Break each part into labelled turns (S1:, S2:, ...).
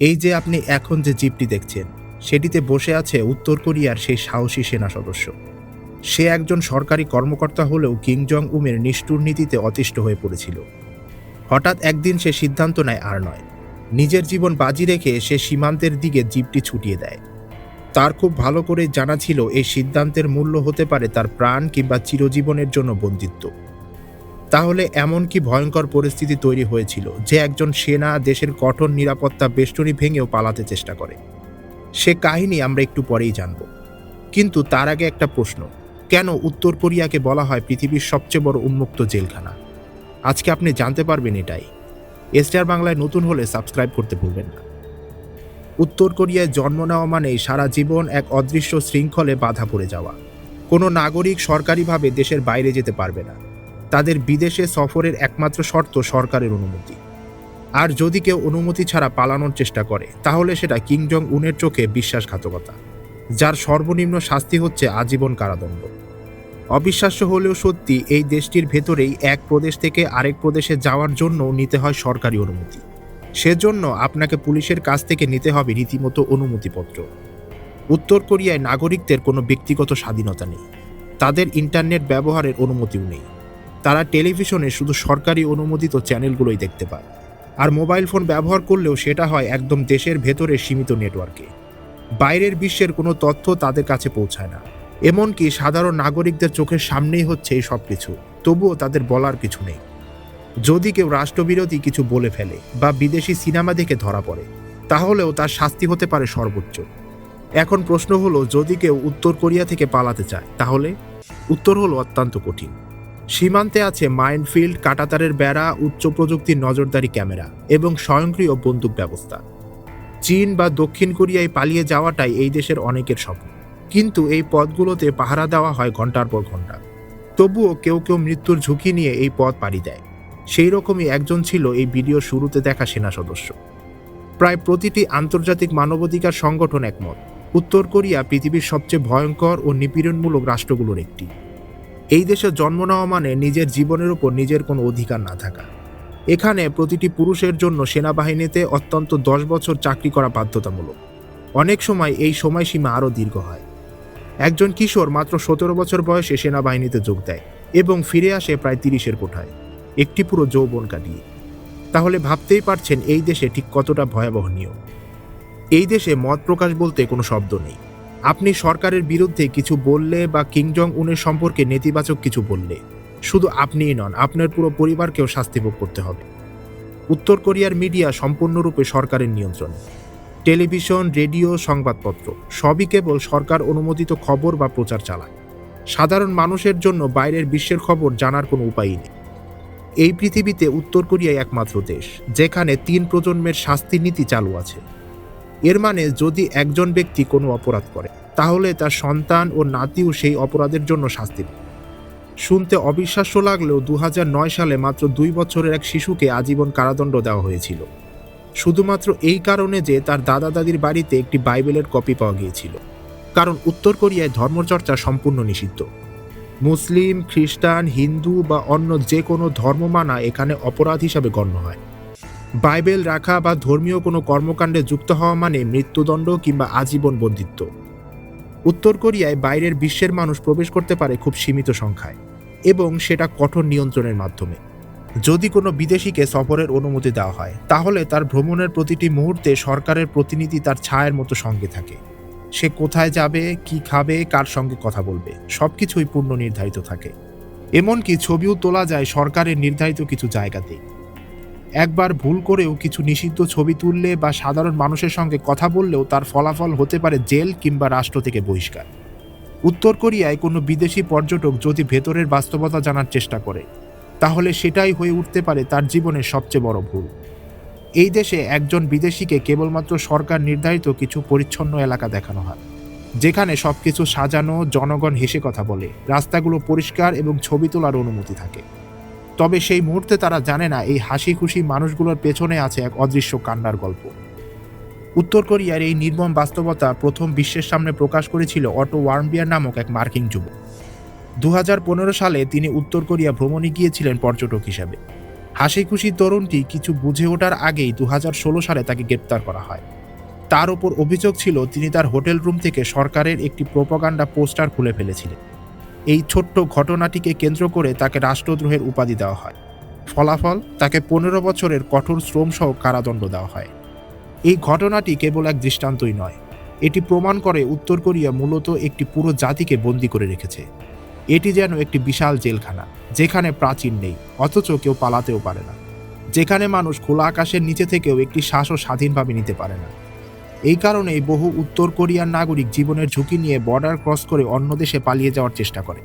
S1: এই যে আপনি এখন যে জিপটি দেখছেন, সেটিতে বসে আছে উত্তর কোরিয়ার সেই সাহসী সেনা সদস্য। সে একজন সরকারি কর্মকর্তা হলেও কিং জং উমের নিষ্ঠুর নীতিতে অতিষ্ঠ হয়ে পড়েছিল। হঠাৎ একদিন সে সিদ্ধান্ত নেয় আর নয়। নিজের জীবন বাজি রেখে সে সীমান্তের দিকে জিপটি ছুটিয়ে দেয়। তার খুব ভালো করে জানা ছিল এই সিদ্ধান্তের মূল্য হতে পারে তার প্রাণ কিংবা চিরজীবনের জন্য বন্দিত্ব। তাহলে এমন কি ভয়ঙ্কর পরিস্থিতি তৈরি হয়েছিল যে একজন সেনা দেশের কঠোর নিরাপত্তা বেষ্টনী ভেঙেও পালাতে চেষ্টা করে। সে কাহিনী আমরা একটু পরেই জানব। কিন্তু তার আগে একটা প্রশ্ন, কেন উত্তর কোরিয়াকে বলা হয় পৃথিবীর সবচেয়ে বড় উন্মুক্ত জেলখানা? আজকে আপনি জানতে পারবেন এটাই। এসটার বাংলায় নতুন হলে সাবস্ক্রাইব করতে ভুলবেন না। উত্তর কোরিয়ায় জন্ম নেওয়া মানেই সারা জীবন এক অদৃশ্য শৃঙ্খলে বাধা পড়ে যাওয়া। কোনো নাগরিক সরকারিভাবে দেশের বাইরে যেতে পারবে না। তাদের বিদেশে সফরের একমাত্র শর্ত সরকারের অনুমতি। আর যদি কেউ অনুমতি ছাড়া পালানোর চেষ্টা করে, তাহলে সেটা কিং জং উনের চোখে বিশ্বাসঘাতকতা, যার সর্বনিম্ন শাস্তি হচ্ছে আজীবন কারাদণ্ড। অবিশ্বাস্য হলেও সত্যি এই দেশটির ভেতরেই এক প্রদেশ থেকে আরেক প্রদেশে যাওয়ার জন্য নিতে হয় সরকারি অনুমতি। সেজন্য আপনাকে পুলিশের কাছ থেকে নিতে হবে রীতিমতো অনুমতিপত্র। উত্তর কোরিয়ায় নাগরিকদের কোনো ব্যক্তিগত স্বাধীনতা নেই। তাদের ইন্টারনেট ব্যবহারের অনুমতিও নেই। তারা টেলিভিশনে শুধু সরকারি অনুমোদিত চ্যানেলগুলোই দেখতে পায়। আর মোবাইল ফোন ব্যবহার করলেও সেটা হয় একদম দেশের ভেতরে সীমিত নেটওয়ার্কে। বাইরের বিশ্বের কোনো তথ্য তাদের কাছে পৌঁছায় না। এমনকি সাধারণ নাগরিকদের চোখের সামনেই হচ্ছে এই সব কিছু তবুও তাদের বলার কিছু নেই। যদি কেউ রাষ্ট্রবিরোধী কিছু বলে ফেলে বা বিদেশি সিনেমা দেখে ধরা পড়ে, তাহলেও তার শাস্তি হতে পারে সর্বোচ্চ। এখন প্রশ্ন হলো, যদি কেউ উত্তর কোরিয়া থেকে পালাতে চায়, তাহলে? উত্তর হলো অত্যন্ত কঠিন। সীমান্তে আছে মাইনফিল্ড, কাটাতারের বেড়া, উচ্চ প্রযুক্তির নজরদারি ক্যামেরা এবং স্বয়ংক্রিয় বন্দুক ব্যবস্থা। চীন বা দক্ষিণ কোরিয়ায় পালিয়ে যাওয়াটাই এই দেশের অনেকের স্বপ্ন। কিন্তু এই পথগুলোতে পাহারা দেওয়া হয় ঘণ্টার পর ঘণ্টা তবুও কেউ কেউ মৃত্যুর ঝুঁকি নিয়ে এই পথ পাড়ি দেয়। সেই রকমই একজন ছিল এই ভিডিও শুরুতে দেখা সেনা সদস্য। প্রায় প্রতিটি আন্তর্জাতিক মানবাধিকার সংগঠন একমত। উত্তর কোরিয়া পৃথিবীর সবচেয়ে ভয়ঙ্কর ও নিপীড়নমূলক রাষ্ট্রগুলোর একটি। এই দেশে জন্ম নেওয়া মানে নিজের জীবনের উপর নিজের কোনো অধিকার না থাকা। এখানে প্রতিটি পুরুষের জন্য সেনাবাহিনীতে অত্যন্ত দশ বছর চাকরি করা বাধ্যতামূলক। অনেক সময় এই সময়সীমা আরও দীর্ঘ হয়। একজন কিশোর মাত্র সতেরো বছর বয়সে সেনাবাহিনীতে যোগ দেয় এবং ফিরে আসে প্রায় তিরিশের কোঠায়। একটি পুরো যৌবন কাটিয়ে। তাহলে ভাবতেই পারছেন এই দেশে ঠিক কতটা ভয়াবহ নিয়ম। এই দেশে মত প্রকাশ বলতে কোনো শব্দ নেই। আপনি সরকারের বিরুদ্ধে কিছু বললে বা কিংজং উনের সম্পর্কে নেতিবাচক কিছু বললে, শুধু আপনিই নন, আপনার পুরো পরিবারকেও শাস্তি ভোগ করতে হবে। উত্তর কোরিয়ার মিডিয়া সম্পূর্ণরূপে সরকারের নিয়ন্ত্রণে। টেলিভিশন, রেডিও, সংবাদপত্র, সবই কেবল সরকার অনুমোদিত খবর বা প্রচার চালায়। সাধারণ মানুষের জন্য বাইরের বিশ্বের খবর জানার কোনো উপায়ই নেই। এই পৃথিবীতে উত্তর কোরিয়াই একমাত্র দেশ, যেখানে তিন প্রজন্মের শাস্তি নীতি চালু আছে। এর মানে যদি একজন ব্যক্তি কোনো অপরাধ করে, তাহলে তার সন্তান ও নাতিও সেই অপরাধের জন্য শাস্তি পায়। শুনতে অবিশ্বাস্য লাগলেও দু হাজার নয় সালে মাত্র দুই বছরের এক শিশুকে আজীবন কারাদণ্ড দেওয়া হয়েছিল। শুধুমাত্র এই কারণে যে তার দাদা দাদির বাড়িতে একটি বাইবেলের কপি পাওয়া গিয়েছিল। কারণ উত্তর কোরিয়ায় ধর্মচর্চা সম্পূর্ণ নিষিদ্ধ। মুসলিম, খ্রিস্টান, হিন্দু বা অন্য যে কোনো ধর্ম মানা এখানে অপরাধ হিসাবে গণ্য হয়। বাইবেল রাখা বা ধর্মীয় কোনো কর্মকাণ্ডে যুক্ত হওয়া মানে মৃত্যুদণ্ড কিংবা আজীবন বন্দিত্ব। উত্তর কোরিয়ায় বাইরের বিশ্বের মানুষ প্রবেশ করতে পারে খুব সীমিত সংখ্যায় এবং সেটা কঠোর নিয়ন্ত্রণের মাধ্যমে। যদি কোনো বিদেশিকে সফরের অনুমতি দেওয়া হয়, তাহলে তার ভ্রমণের প্রতিটি মুহূর্তে সরকারের প্রতিনিধি তার ছায়ের মতো সঙ্গে থাকে। সে কোথায় যাবে, কি খাবে, কার সঙ্গে কথা বলবে, সবকিছুই পূর্ণ নির্ধারিত থাকে। এমনকি ছবিও তোলা যায় সরকারের নির্ধারিত কিছু জায়গাতেই। একবার ভুল করেও কিছু নিষিদ্ধ ছবি তুললে বা সাধারণ মানুষের সঙ্গে কথা বললেও তার ফলাফল হতে পারে জেল কিংবা রাষ্ট্র থেকে বহিষ্কার। উত্তর কোরিয়ায় কোনো বিদেশি পর্যটক যদি ভেতরের বাস্তবতা জানার চেষ্টা করে, তাহলে সেটাই হয়ে উঠতে পারে তার জীবনের সবচেয়ে বড় ভুল। এই দেশে একজন বিদেশিকে কেবলমাত্র সরকার নির্ধারিত কিছু পরিচ্ছন্ন এলাকা দেখানো হয়, যেখানে সব কিছু সাজানো, জনগণ হেসে কথা বলে, রাস্তাগুলো পরিষ্কার এবং ছবি তোলার অনুমতি থাকে। তবে সেই মুহূর্তে তারা জানে না এই হাসি খুশি মানুষগুলোর পেছনে আছে এক অদৃশ্য কান্নার গল্প। উত্তর কোরিয়ার এই নির্মম বাস্তবতা প্রথম বিশ্বের সামনে প্রকাশ করেছিল অটো ওয়ার্মবিয়ার নামক এক মার্কিন যুবক। দু সালে তিনি উত্তর কোরিয়া ভ্রমণে গিয়েছিলেন পর্যটক হিসাবে। হাসি খুশি তরুণটি কিছু বুঝে ওঠার আগেই দু হাজার ষোলো সালে তাকে গ্রেপ্তার করা হয়। তার ওপর অভিযোগ ছিল, তিনি তার হোটেল রুম থেকে সরকারের একটি প্রোপাগান্ডা পোস্টার খুলে ফেলেছিলেন। এই ছোট্ট ঘটনাটিকে কেন্দ্র করে তাকে রাষ্ট্রদ্রোহের উপাধি দেওয়া হয়। ফলাফল, তাকে পনেরো বছরের কঠোর শ্রমসহ কারাদণ্ড দেওয়া হয়। এই ঘটনাটি কেবল এক দৃষ্টান্তই নয়, এটি প্রমাণ করে উত্তর কোরিয়া মূলত একটি পুরো জাতিকে বন্দী করে রেখেছে। এটি যেন একটি বিশাল জেলখানা, যেখানে প্রাচীন নেই, অথচ কেউ পালাতেও পারে না, যেখানে মানুষ খোলা আকাশের নিচে থেকেও একটি শ্বাসও স্বাধীনভাবে নিতে পারে না। এই কারণেই বহু উত্তর কোরিয়ার নাগরিক জীবনের ঝুঁকি নিয়ে বর্ডার ক্রস করে অন্য দেশে পালিয়ে যাওয়ার চেষ্টা করে।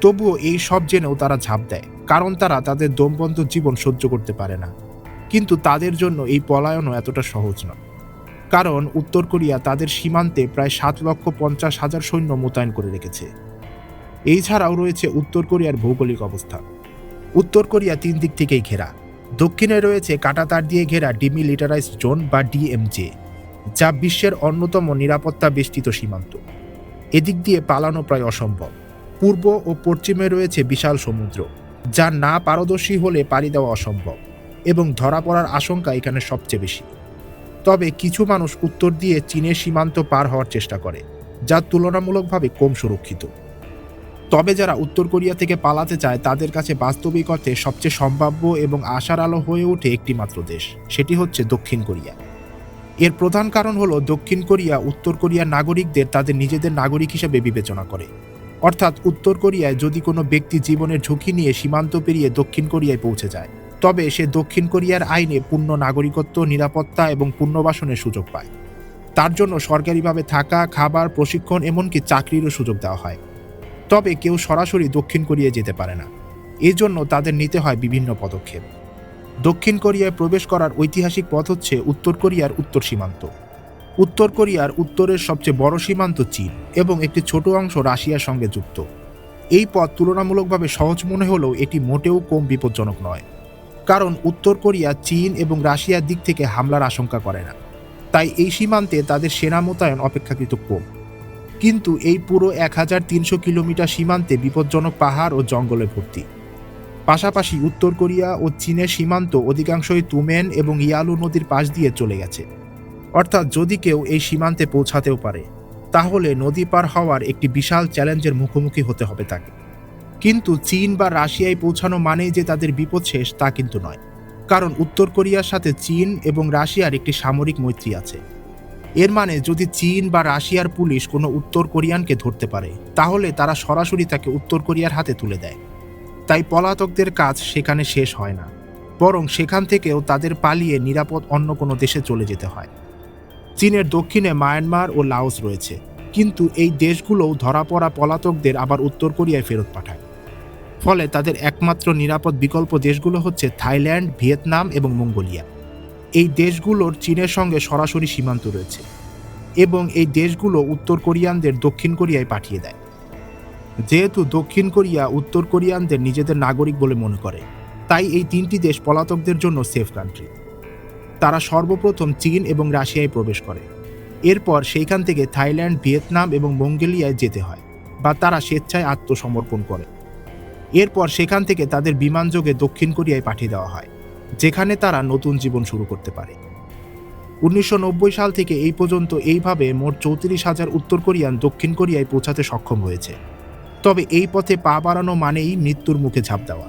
S1: তবুও এই সব জেনেও তারা ঝাঁপ দেয়, কারণ তারা তাদের দমবন্ধ জীবন সহ্য করতে পারে না। কিন্তু তাদের জন্য এই পলায়নও এতটা সহজ নয়। কারণ উত্তর কোরিয়া তাদের সীমান্তে প্রায় সাত লক্ষ পঞ্চাশ হাজার সৈন্য মোতায়েন করে রেখেছে। এই ছাড়াও রয়েছে উত্তর কোরিয়ার ভৌগোলিক অবস্থা। উত্তর কোরিয়া তিন দিক থেকেই ঘেরা। দক্ষিণে রয়েছে কাটাতার দিয়ে ঘেরা ডিমিলিটারাইজড জোন বা ডিএমজে। যা বিশ্বের অন্যতম নিরাপত্তা বেষ্টিত সীমান্ত। এদিক দিয়ে পালানো প্রায় অসম্ভব। পূর্ব ও পশ্চিমে রয়েছে বিশাল সমুদ্র, যা না পারদর্শী হলে পাড়ি দেওয়া অসম্ভব এবং ধরা পড়ার আশঙ্কা এখানে সবচেয়ে বেশি। তবে কিছু মানুষ উত্তর দিয়ে চীনের সীমান্ত পার হওয়ার চেষ্টা করে, যা তুলনামূলকভাবে কম সুরক্ষিত। তবে যারা উত্তর কোরিয়া থেকে পালাতে চায়, তাদের কাছে বাস্তবিক অর্থে সবচেয়ে সম্ভাব্য এবং আশার আলো হয়ে ওঠে একটি মাত্র দেশ, সেটি হচ্ছে দক্ষিণ কোরিয়া। এর প্রধান কারণ হলো দক্ষিণ কোরিয়া, উত্তর কোরিয়ার নাগরিকদের তাদের নিজেদের নাগরিক হিসেবে বিবেচনা করে। অর্থাৎ উত্তর কোরিয়ায় যদি কোনো ব্যক্তি জীবনের ঝুঁকি নিয়ে সীমান্ত পেরিয়ে দক্ষিণ কোরিয়ায় পৌঁছে যায়, তবে সে দক্ষিণ কোরিয়ার আইনে পূর্ণ নাগরিকত্ব, নিরাপত্তা এবং পুনর্বাসনের সুযোগ পায়। তার জন্য সরকারিভাবে থাকা, খাবার, প্রশিক্ষণ এমনকি চাকরিরও সুযোগ দেওয়া হয়। তবে কেউ সরাসরি দক্ষিণ কোরিয়ায় যেতে পারে না। এজন্য তাদের নিতে হয় বিভিন্ন পদক্ষেপ। দক্ষিণ কোরিয়ায় প্রবেশ করার ঐতিহাসিক পথ হচ্ছে উত্তর কোরিয়ার উত্তর সীমান্ত। উত্তর কোরিয়ার উত্তরের সবচেয়ে বড় সীমান্ত চীন এবং একটি ছোট অংশ রাশিয়ার সঙ্গে যুক্ত। এই পথ তুলনামূলকভাবে সহজ মনে হলেও এটি মোটেও কম বিপজ্জনক নয়, কারণ উত্তর কোরিয়া চীন এবং রাশিয়ার দিক থেকে হামলার আশঙ্কা করে না। তাই এই সীমান্তে তাদের সেনা মোতায়েন অপেক্ষাকৃত কম। কিন্তু এই পুরো এক হাজার তিনশো কিলোমিটার সীমান্তে বিপজ্জনক পাহাড় ও জঙ্গলে ভর্তি। পাশাপাশি উত্তর কোরিয়া ও চীনের সীমান্ত অধিকাংশই তুমেন এবং ইয়ালু নদীর পাশ দিয়ে চলে গেছে। অর্থাৎ যদি কেউ এই সীমান্তে পৌঁছাতেও পারে, তাহলে নদী পার হওয়ার একটি বিশাল চ্যালেঞ্জের মুখোমুখি হতে হবে তাকে। কিন্তু চীন বা রাশিয়ায় পৌঁছানো মানেই যে তাদের বিপদ শেষ তা কিন্তু নয়। কারণ উত্তর কোরিয়ার সাথে চীন এবং রাশিয়ার একটি সামরিক মৈত্রী আছে। এর মানে যদি চীন বা রাশিয়ার পুলিশ কোনো উত্তর কোরিয়ানকে ধরতে পারে, তাহলে তারা সরাসরি তাকে উত্তর কোরিয়ার হাতে তুলে দেয়। তাই পলাতকদের কাজ সেখানে শেষ হয় না, বরং সেখান থেকেও তাদের পালিয়ে নিরাপদ অন্য কোনো দেশে চলে যেতে হয়। চীনের দক্ষিণে মায়ানমার ও লাওস রয়েছে, কিন্তু এই দেশগুলোও ধরা পড়া পলাতকদের আবার উত্তর কোরিয়ায় ফেরত পাঠায়। ফলে তাদের একমাত্র নিরাপদ বিকল্প দেশগুলো হচ্ছে থাইল্যান্ড, ভিয়েতনাম এবং মঙ্গোলিয়া। এই দেশগুলোর চীনের সঙ্গে সরাসরি সীমান্ত রয়েছে এবং এই দেশগুলো উত্তর কোরিয়ানদের দক্ষিণ কোরিয়ায় পাঠিয়ে দেয়। যেহেতু দক্ষিণ কোরিয়া, উত্তর কোরিয়ানদের নিজেদের নাগরিক বলে মনে করে, তাই এই তিনটি দেশ পলাতকদের জন্য সেফ কান্ট্রি তারা সর্বপ্রথম চীন এবং রাশিয়ায় প্রবেশ করে। এরপর সেইখান থেকে থাইল্যান্ড, ভিয়েতনাম এবং মঙ্গোলিয়ায় যেতে হয় বা তারা স্বেচ্ছায় আত্মসমর্পণ করে। এরপর সেখান থেকে তাদের বিমানযোগে দক্ষিণ কোরিয়ায় পাঠিয়ে দেওয়া হয়, যেখানে তারা নতুন জীবন শুরু করতে পারে। উনিশশো নব্বই সাল থেকে এই পর্যন্ত এইভাবে মোট চৌত্রিশ হাজার উত্তর কোরিয়ান দক্ষিণ কোরিয়ায় পৌঁছাতে সক্ষম হয়েছে। তবে এই পথে পা বাড়ানো মানেই মৃত্যুর মুখে ঝাঁপ দেওয়া।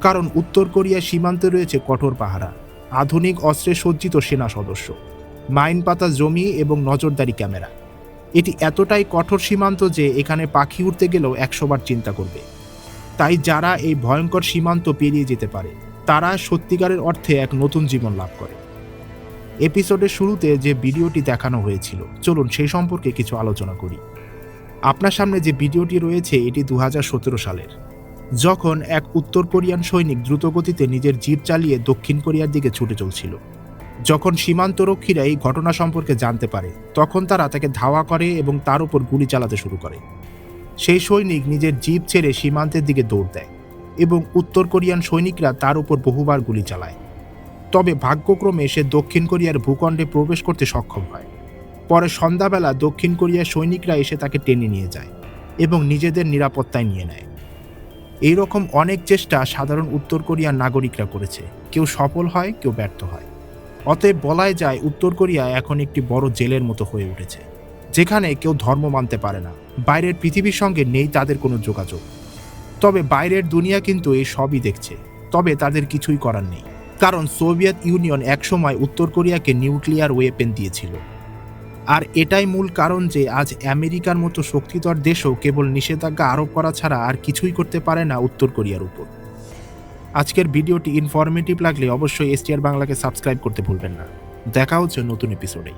S1: কারণ উত্তর কোরিয়ার সীমান্তে রয়েছে কঠোর পাহারা, আধুনিক অস্ত্রে সজ্জিত সেনা সদস্য মাইন পাতা জমি এবং নজরদারি ক্যামেরা। এটি এতটাই কঠোর সীমান্ত যে এখানে পাখি উঠতে গেলেও একশোবার চিন্তা করবে। তাই যারা এই ভয়ঙ্কর সীমান্ত পেরিয়ে যেতে পারে, তারা সত্যিকারের অর্থে এক নতুন জীবন লাভ করে। এপিসোডের শুরুতে যে ভিডিওটি দেখানো হয়েছিল, চলুন সেই সম্পর্কে কিছু আলোচনা করি। আপনার সামনে যে ভিডিওটি রয়েছে, এটি দু হাজার সতেরো সালের। যখন এক উত্তর কোরিয়ান সৈনিক দ্রুতগতিতে নিজের জিপ চালিয়ে দক্ষিণ কোরিয়ার দিকে ছুটে চলছিল। যখন সীমান্তরক্ষীরা এই ঘটনা সম্পর্কে জানতে পারে, তখন তারা তাকে ধাওয়া করে এবং তার উপর গুলি চালাতে শুরু করে। সেই সৈনিক নিজের জিপ ছেড়ে সীমান্তের দিকে দৌড় দেয় এবং উত্তর কোরিয়ান সৈনিকরা তার উপর বহুবার গুলি চালায়। তবে ভাগ্যক্রমে সে দক্ষিণ কোরিয়ার ভূখণ্ডে প্রবেশ করতে সক্ষম হয়। পরে সন্ধ্যাবেলা দক্ষিণ কোরিয়ার সৈনিকরা এসে তাকে টেনে নিয়ে যায় এবং নিজেদের নিরাপত্তায় নিয়ে নেয়। এই রকম অনেক চেষ্টা সাধারণ উত্তর কোরিয়ার নাগরিকরা করেছে। কেউ সফল হয়, কেউ ব্যর্থ হয়। অতএব বলাই যায় উত্তর কোরিয়া এখন একটি বড় জেলের মতো হয়ে উঠেছে, যেখানে কেউ ধর্ম মানতে পারে না। বাইরের পৃথিবীর সঙ্গে নেই তাদের কোনো যোগাযোগ। তবে বাইরের দুনিয়া কিন্তু এই সবই দেখছে, তবে তাদের কিছুই করার নেই। কারণ সোভিয়েত ইউনিয়ন একসময় উত্তর কোরিয়াকে নিউক্লিয়ার ওয়েপেন দিয়েছিল। আর এটাই মূল কারণ যে আজ আমেরিকার মতো শক্তিধর দেশও কেবল নিষেধাজ্ঞা আরোপ করা ছাড়া আর কিছুই করতে পারে না উত্তর কোরিয়ার উপর। আজকের ভিডিওটি ইনফরমেটিভ লাগলে অবশ্যই এসটিআর বাংলাকে সাবস্ক্রাইব করতে ভুলবেন না। দেখা হচ্ছে নতুন এপিসোডে